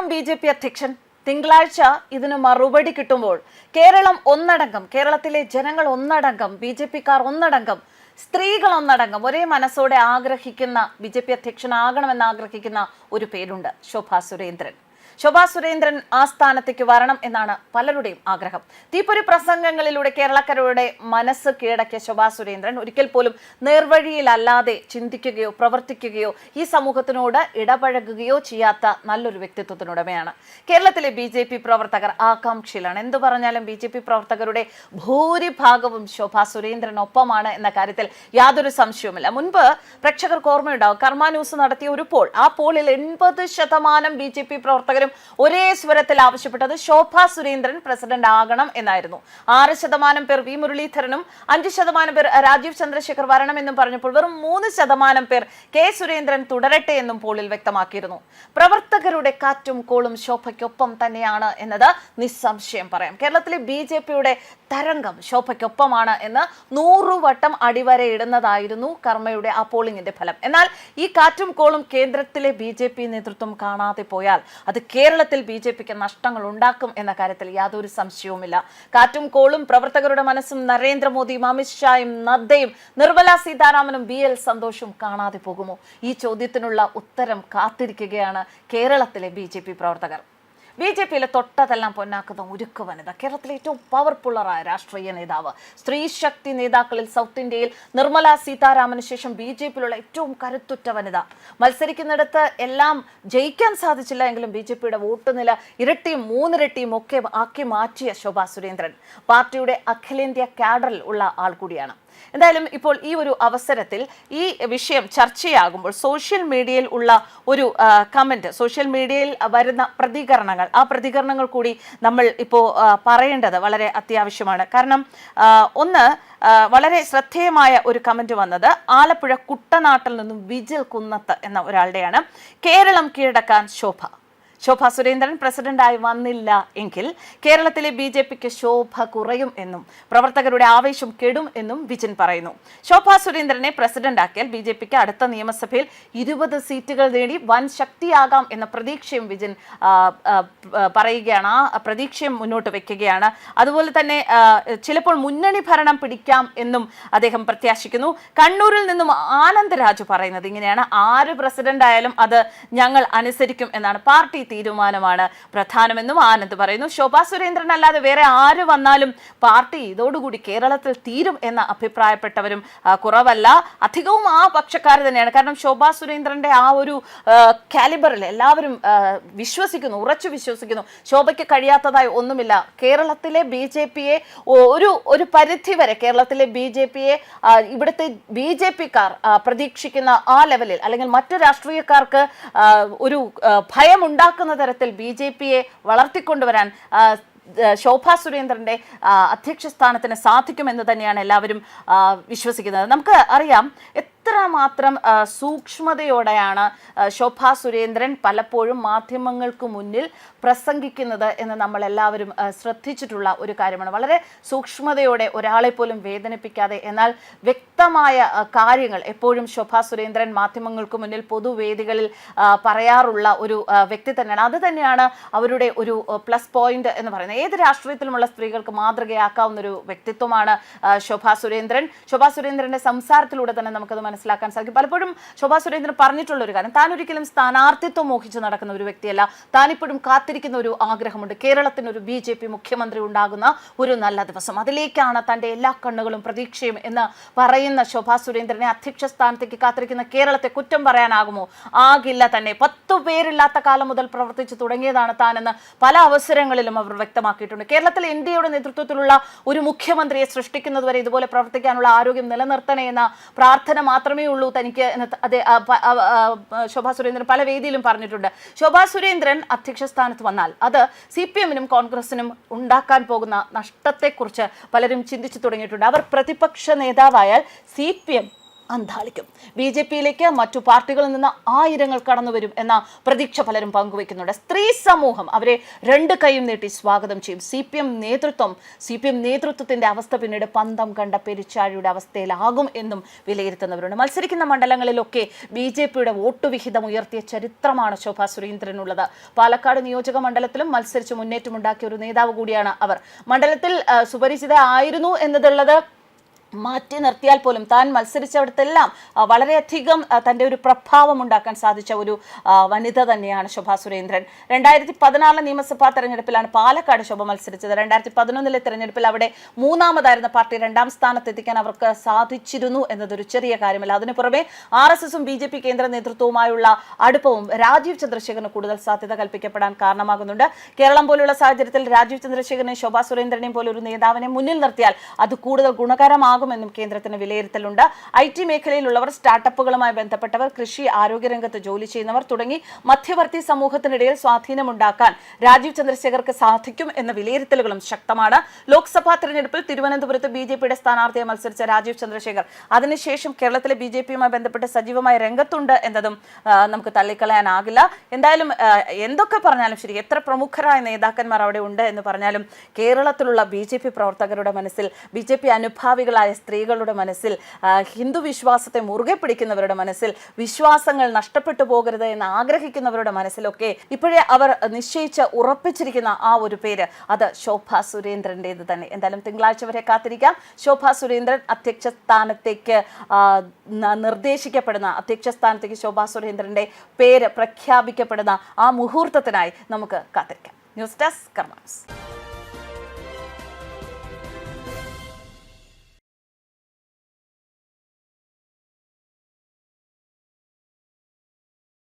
എന്താകും B J P അധ്യക്ഷൻ. തിങ്കളാഴ്ച ഇതിന് മറുപടി കിട്ടുമ്പോൾ കേരളം ഒന്നടങ്കം കേരളത്തിലെ ജനങ്ങൾ ഒന്നടങ്കം ബി ജെ പിക്കാർ ഒന്നടങ്കം സ്ത്രീകൾ ഒന്നടങ്കം ഒരേ മനസ്സോടെ ആഗ്രഹിക്കുന്ന ബി ജെ പി അധ്യക്ഷനാകണമെന്ന് ആഗ്രഹിക്കുന്ന ഒരു പേരുണ്ട്. ശോഭാ സുരേന്ദ്രൻ. ശോഭാ സുരേന്ദ്രൻ ആസ്ഥാനത്തേക്ക് സ്ഥാനത്തേക്ക് വരണം എന്നാണ് പലരുടെയും ആഗ്രഹം. തീപ്പൊരി പ്രസംഗങ്ങളിലൂടെ കേരളക്കരയുടെ മനസ്സ് കീഴടക്കിയ ശോഭാ സുരേന്ദ്രൻ ഒരിക്കൽ പോലും നേർവഴിയിലല്ലാതെ ചിന്തിക്കുകയോ പ്രവർത്തിക്കുകയോ ഈ സമൂഹത്തിനോട് ഇടപഴകുകയോ ചെയ്യാത്ത നല്ലൊരു വ്യക്തിത്വത്തിനുടമയാണ്. കേരളത്തിലെ ബി ജെ പി പ്രവർത്തകർ ആകാംക്ഷയിലാണ്. എന്തു പറഞ്ഞാലും ബി ജെ പി പ്രവർത്തകരുടെ ഭൂരിഭാഗവും ശോഭാ സുരേന്ദ്രനൊപ്പമാണ് എന്ന കാര്യത്തിൽ യാതൊരു സംശയവുമില്ല. മുൻപ് പ്രേക്ഷകർക്ക് ഓർമ്മയുണ്ടാവും കർമ്മ ന്യൂസ് നടത്തിയ ഒരു പോൾ ആ പോളിൽ എൺപത് ശതമാനം ബി ജെ പി പ്രവർത്തകരും ഒരേ സ്വരത്തിൽ ആവശ്യപ്പെട്ടത് ശോഭാ സുരേന്ദ്രൻ പ്രസിഡന്റ് ആകണം എന്നായിരുന്നു. ആറ് ശതമാനം പേർ വി. മുരളീധരനും അഞ്ച് ശതമാനം പേർ രാജീവ് ചന്ദ്രശേഖർ വരണമെന്നും പറഞ്ഞപ്പോൾ വെറും മൂന്ന് ശതമാനം പേർ കെ. സുരേന്ദ്രൻ തുടരട്ടെ എന്നും പോളിൽ വ്യക്തമാക്കിയിരുന്നു. പ്രവർത്തകരുടെ കാറ്റും കോളും ശോഭയ്ക്കൊപ്പം തന്നെയാണ് എന്നത് നിസ്സംശയം പറയാം. കേരളത്തിലെ ബി ജെ പിയുടെ തരംഗം ശോഭയ്ക്കൊപ്പമാണ് എന്ന് നൂറുവട്ടം അടിവരയിടുന്നതായിരുന്നു കർമ്മയുടെ ആ പോളിംഗിന്റെ ഫലം. എന്നാൽ ഈ കാറ്റും കോളും കേന്ദ്രത്തിലെ ബി നേതൃത്വം കാണാതെ പോയാൽ അത് കേരളത്തിൽ ബി ജെ പിക്ക് നഷ്ടങ്ങൾ ഉണ്ടാക്കും എന്ന കാര്യത്തിൽ യാതൊരു സംശയവുമില്ല. കാറ്റും കോളും പ്രവർത്തകരുടെ മനസ്സും നരേന്ദ്രമോദിയും അമിത്ഷായും നദ്ദയും നിർമ്മല സീതാരാമനും ബി എൽ സന്തോഷും കാണാതെ പോകുമോ? ഈ ചോദ്യത്തിനുള്ള ഉത്തരം കാത്തിരിക്കുകയാണ് കേരളത്തിലെ ബി പ്രവർത്തകർ. ബി ജെ പിയിലെ തൊട്ടതെല്ലാം പൊന്നാക്കുന്ന ഉരുക്ക് വനിത. കേരളത്തിലെ ഏറ്റവും പവർഫുള്ളറായ രാഷ്ട്രീയ നേതാവ്. സ്ത്രീ ശക്തി നേതാക്കളിൽ സൗത്ത് ഇന്ത്യയിൽ നിർമ്മല സീതാരാമന് ശേഷം ബി ജെ പിയിലുള്ള ഏറ്റവും കരുത്തുറ്റ വനിത. മത്സരിക്കുന്നിടത്ത് എല്ലാം ജയിക്കാൻ സാധിച്ചില്ല എങ്കിലും ബി ജെ പിയുടെ വോട്ട് നില ഇരട്ടിയും മൂന്നിരട്ടിയും ഒക്കെ ആക്കി മാറ്റിയ ശോഭാ സുരേന്ദ്രൻ. പാർട്ടിയുടെ അഖിലേന്ത്യാ കാഡറിൽ ഉള്ള ആൾ കൂടിയാണ്. എന്തായാലും ഇപ്പോൾ ഈ ഒരു അവസരത്തിൽ ഈ വിഷയം ചർച്ചയാകുമ്പോൾ സോഷ്യൽ മീഡിയയിൽ ഉള്ള ഒരു കമന്റ് സോഷ്യൽ മീഡിയയിൽ വരുന്ന പ്രതികരണങ്ങൾ ആ പ്രതികരണങ്ങൾ കൂടി നമ്മൾ ഇപ്പോൾ പറയേണ്ടത് വളരെ അത്യാവശ്യമാണ്. കാരണം ഒന്ന് വളരെ ശ്രദ്ധേയമായ ഒരു കമന്റ് വന്നത് ആലപ്പുഴ കുട്ടനാട്ടിൽ നിന്നും വിജിൽ കുന്നത്ത് എന്ന ഒരാളുടെയാണ്. കേരളം കീഴടക്കാൻ ശോഭ. ശോഭ സുരേന്ദ്രൻ പ്രസിഡന്റായി വന്നില്ല എങ്കിൽ കേരളത്തിലെ ബി ജെ പിക്ക് ശോഭ കുറയും എന്നും പ്രവർത്തകരുടെ ആവേശം കെടും എന്നും വിജിൻ പറയുന്നു. ശോഭ സുരേന്ദ്രനെ പ്രസിഡന്റാക്കിയാൽ ബി ജെ പിക്ക് അടുത്ത നിയമസഭയിൽ ഇരുപത് സീറ്റുകൾ നേടി വൻ ശക്തിയാകാം എന്ന പ്രതീക്ഷയും വിജിൻ പറയുകയാണ്. ആ പ്രതീക്ഷയും മുന്നോട്ട് വെക്കുകയാണ്. അതുപോലെ തന്നെ ചിലപ്പോൾ മുന്നണി ഭരണം പിടിക്കാം എന്നും അദ്ദേഹം പ്രത്യാശിക്കുന്നു. കണ്ണൂരിൽ നിന്നും ആനന്ദ് രാജു പറയുന്നത് ഇങ്ങനെയാണ്. ആര് പ്രസിഡന്റ് ആയാലും അത് ഞങ്ങൾ അനുസരിക്കും എന്നാണ്. പാർട്ടി തീരുമാനമാണ് പ്രധാനമെന്നും ആനന്ദ് പറയുന്നു. ശോഭാ സുരേന്ദ്രൻ അല്ലാതെ വേറെ ആര് വന്നാലും പാർട്ടി ഇതോടുകൂടി കേരളത്തിൽ തീരും എന്ന് അഭിപ്രായപ്പെട്ടവരും കുറവല്ല. അധികവും ആ പക്ഷക്കാർ തന്നെയാണ്. കാരണം ശോഭാ സുരേന്ദ്രന്റെ ആ ഒരു കാലിബറിൽ എല്ലാവരും വിശ്വസിക്കുന്നു ഉറച്ചു വിശ്വസിക്കുന്നു. ശോഭയ്ക്ക് കഴിയാത്തതായി ഒന്നുമില്ല. കേരളത്തിലെ ബി ജെ പിയെ ഒരു ഒരു പരിധി വരെ കേരളത്തിലെ ബി ജെ പിയെ ഇവിടുത്തെ ബി ജെ പിക്കാർ പ്രതീക്ഷിക്കുന്ന ആ ലെവലിൽ അല്ലെങ്കിൽ മറ്റു രാഷ്ട്രീയക്കാർക്ക് ഒരു ആ, ഭയമുണ്ടാക്കുന്ന തരത്തിൽ ബി ജെ പിയെ വളർത്തിക്കൊണ്ടുവരാൻ ശോഭാ സുരേന്ദ്രന്റെ അധ്യക്ഷ സ്ഥാനത്തിന് സാധിക്കുമെന്ന് തന്നെയാണ് എല്ലാവരും വിശ്വസിക്കുന്നത്. നമുക്ക് അറിയാം എത്രമാത്രം ആ, സൂക്ഷ്മതയോടെയാണ് ശോഭ സുരേന്ദ്രൻ പലപ്പോഴും മാധ്യമങ്ങൾക്ക് മുന്നിൽ പ്രസംഗിക്കുന്നത് എന്ന് നമ്മൾ എല്ലാവരും ശ്രദ്ധിച്ചിട്ടുള്ള ഒരു കാര്യമാണ്. വളരെ സൂക്ഷ്മതയോടെ ഒരാളെ പോലും വേദനിപ്പിക്കാതെ എന്നാൽ വ്യക്തമായ കാര്യങ്ങൾ എപ്പോഴും ശോഭാ സുരേന്ദ്രൻ മാധ്യമങ്ങൾക്ക് മുന്നിൽ പൊതുവേദികളിൽ പറയാറുള്ള ഒരു വ്യക്തി തന്നെയാണ്. അത് തന്നെയാണ് അവരുടെ ഒരു പ്ലസ് പോയിന്റ് എന്ന് പറയുന്നത്. ഏത് രാഷ്ട്രീയത്തിലുമുള്ള സ്ത്രീകൾക്ക് മാതൃകയാക്കാവുന്ന ഒരു വ്യക്തിത്വമാണ് ശോഭാ സുരേന്ദ്രൻ. ശോഭാ സുരേന്ദ്രന്റെ സംസാരത്തിലൂടെ തന്നെ നമുക്കത് മനസ്സിലാക്കാൻ സാധിക്കും. പലപ്പോഴും ശോഭാ സുരേന്ദ്രൻ പറഞ്ഞിട്ടുള്ള ഒരു കാര്യം താൻ ഒരിക്കലും സ്ഥാനാർത്ഥിത്വം മോഹിച്ച് നടക്കുന്ന ഒരു വ്യക്തിയല്ല. താനിപ്പോഴും കാത്തിരിക്കുന്ന ഒരു ആഗ്രഹമുണ്ട്. കേരളത്തിന് ഒരു ബി ജെ പി മുഖ്യമന്ത്രി ഉണ്ടാകുന്ന ഒരു നല്ല ദിവസം. അതിലേക്കാണ് തന്റെ എല്ലാ കണ്ണുകളും പ്രതീക്ഷയും എന്ന് പറയുന്ന ശോഭാ സുരേന്ദ്രനെ അധ്യക്ഷ സ്ഥാനത്തേക്ക് കാത്തിരിക്കുന്ന കേരളത്തെ കുറ്റം പറയാനാകുമോ? ആകില്ല തന്നെ. പത്തു പേരില്ലാത്ത കാലം മുതൽ പ്രവർത്തിച്ചു തുടങ്ങിയതാണ് താനെന്ന് പല അവസരങ്ങളിലും അവർ വ്യക്തമാക്കിയിട്ടുണ്ട്. കേരളത്തിൽ എൻ ഡി എയുടെ നേതൃത്വത്തിലുള്ള ഒരു മുഖ്യമന്ത്രിയെ സൃഷ്ടിക്കുന്നതുവരെ ഇതുപോലെ പ്രവർത്തിക്കാനുള്ള ആരോഗ്യം നിലനിർത്തണേ എന്ന പ്രാർത്ഥന മാത്രമേ ഉള്ളൂ തനിക്ക് അതെ ശോഭാ സുരേന്ദ്രൻ പല വേദിയിലും പറഞ്ഞിട്ടുണ്ട്. ശോഭാ സുരേന്ദ്രൻ അധ്യക്ഷ സ്ഥാനത്ത് വന്നാൽ അത് സി പി എമ്മിനും കോൺഗ്രസിനും ഉണ്ടാക്കാൻ പോകുന്ന നഷ്ടത്തെക്കുറിച്ച് പലരും ചിന്തിച്ചു തുടങ്ങിയിട്ടുണ്ട്. അവർ പ്രതിപക്ഷ നേതാവായാൽ സി പി എം അന്താളിക്കും. ബി ജെ പിയിലേക്ക് മറ്റു പാർട്ടികളിൽ നിന്ന് ആയിരങ്ങൾ കടന്നു വരും എന്ന പ്രതീക്ഷ പലരും പങ്കുവെക്കുന്നുണ്ട് സ്ത്രീ സമൂഹം അവരെ രണ്ട് കൈയും നീട്ടി സ്വാഗതം ചെയ്യും. സി പി എം നേതൃത്വം സി പി എം നേതൃത്വത്തിന്റെ അവസ്ഥ പിന്നീട് പന്തം കണ്ട പെരിച്ചാഴിയുടെ അവസ്ഥയിലാകും എന്നും വിലയിരുത്തുന്നവരുണ്ട്. മത്സരിക്കുന്ന മണ്ഡലങ്ങളിലൊക്കെ ബി ജെ പിയുടെ വോട്ടുവിഹിതം ഉയർത്തിയ ചരിത്രമാണ് ശോഭാ സുരേന്ദ്രനുള്ളത്. പാലക്കാട് നിയോജക മണ്ഡലത്തിലും മത്സരിച്ച് മുന്നേറ്റമുണ്ടാക്കിയ ഒരു നേതാവ് കൂടിയാണ് അവർ. മണ്ഡലത്തിൽ സുപരിചിത ആയിരുന്നു എന്നതുള്ളത് മാറ്റി നിർത്തിയാൽ പോലും താൻ മത്സരിച്ചവിടത്തെല്ലാം വളരെയധികം തന്റെ ഒരു പ്രഭാവം ഉണ്ടാക്കാൻ സാധിച്ച ഒരു വനിത തന്നെയാണ് ശോഭാ സുരേന്ദ്രൻ. രണ്ടായിരത്തി പതിനാറിലെ നിയമസഭാ തെരഞ്ഞെടുപ്പിലാണ് പാലക്കാട് ശോഭ മത്സരിച്ചത്. രണ്ടായിരത്തി പതിനൊന്നിലെ തെരഞ്ഞെടുപ്പിൽ അവിടെ മൂന്നാമതായിരുന്ന പാർട്ടി രണ്ടാം സ്ഥാനത്ത് എത്തിക്കാൻ അവർക്ക് സാധിച്ചിരുന്നു എന്നതൊരു ചെറിയ കാര്യമല്ല. അതിനു പുറമെ ആർ എസ് എസും ബി ജെ പി കേന്ദ്ര നേതൃത്വവുമായുള്ള അടുപ്പവും രാജീവ് ചന്ദ്രശേഖരന് കൂടുതൽ സാധ്യത കൽപ്പിക്കപ്പെടാൻ കാരണമാകുന്നുണ്ട്. കേരളം പോലുള്ള സാഹചര്യത്തിൽ രാജീവ് ചന്ദ്രശേഖരനെ ശോഭാ സുരേന്ദ്രനെയും പോലെ ഒരു നേതാവിനെ മുന്നിൽ നിർത്തിയാൽ അത് കൂടുതൽ ഗുണകരമാകുമെന്നും കേന്ദ്രത്തിന് വിലയിരുത്തലുണ്ട്. ഐ ടി മേഖലയിലുള്ളവർ സ്റ്റാർട്ടപ്പുകളുമായി ബന്ധപ്പെട്ടവർ കൃഷി ആരോഗ്യരംഗത്ത് ജോലി ചെയ്യുന്നവർ തുടങ്ങി മധ്യവർത്തി സമൂഹത്തിനിടയിൽ സ്വാധീനമുണ്ടാക്കാൻ രാജീവ് ചന്ദ്രശേഖർക്ക് സാധിക്കും എന്ന വിലയിരുത്തലുകളും ശക്തമാണ്. ലോക്സഭാ തെരഞ്ഞെടുപ്പിൽ തിരുവനന്തപുരത്ത് ബി ജെ പിയുടെ സ്ഥാനാർത്ഥിയെ മത്സരിച്ച രാജീവ് ചന്ദ്രശേഖർ അതിനുശേഷം കേരളത്തിലെ ബി ജെ പിയുമായി ബന്ധപ്പെട്ട് സജീവമായ രംഗത്തുണ്ട് എന്നതും നമുക്ക് തള്ളിക്കളയാനാകില്ല. എന്തായാലും എന്തൊക്കെ പറഞ്ഞാലും ശരി എത്ര പ്രമുഖരായ നേതാക്കന്മാർ അവിടെ ഉണ്ട് എന്ന് പറഞ്ഞാലും കേരളത്തിലുള്ള ബി ജെ പി പ്രവർത്തകരുടെ മനസ്സിൽ ബി ജെ പി അനുഭാവികളായ സ്ത്രീകളുടെ മനസ്സിൽ ഹിന്ദു വിശ്വാസത്തെ മുറുകെ പിടിക്കുന്നവരുടെ മനസ്സിൽ വിശ്വാസങ്ങൾ നഷ്ടപ്പെട്ടു പോകരുത് എന്ന് ആഗ്രഹിക്കുന്നവരുടെ മനസ്സിലൊക്കെ ഇപ്പോഴേ അവർ നിശ്ചയിച്ച് ഉറപ്പിച്ചിരിക്കുന്ന ആ ഒരു പേര് അത് ശോഭ സുരേന്ദ്രന്റേത് തന്നെ. എന്തായാലും തിങ്കളാഴ്ച വരെ കാത്തിരിക്കാം. ശോഭ സുരേന്ദ്രൻ അധ്യക്ഷ സ്ഥാനത്തേക്ക് നിർദ്ദേശിക്കപ്പെടുന്ന അധ്യക്ഷ സ്ഥാനത്തേക്ക് ശോഭ സുരേന്ദ്രന്റെ പേര് പ്രഖ്യാപിക്കപ്പെടുന്ന ആ മുഹൂർത്തത്തിനായി നമുക്ക് കാത്തിരിക്കാം. News desk karmas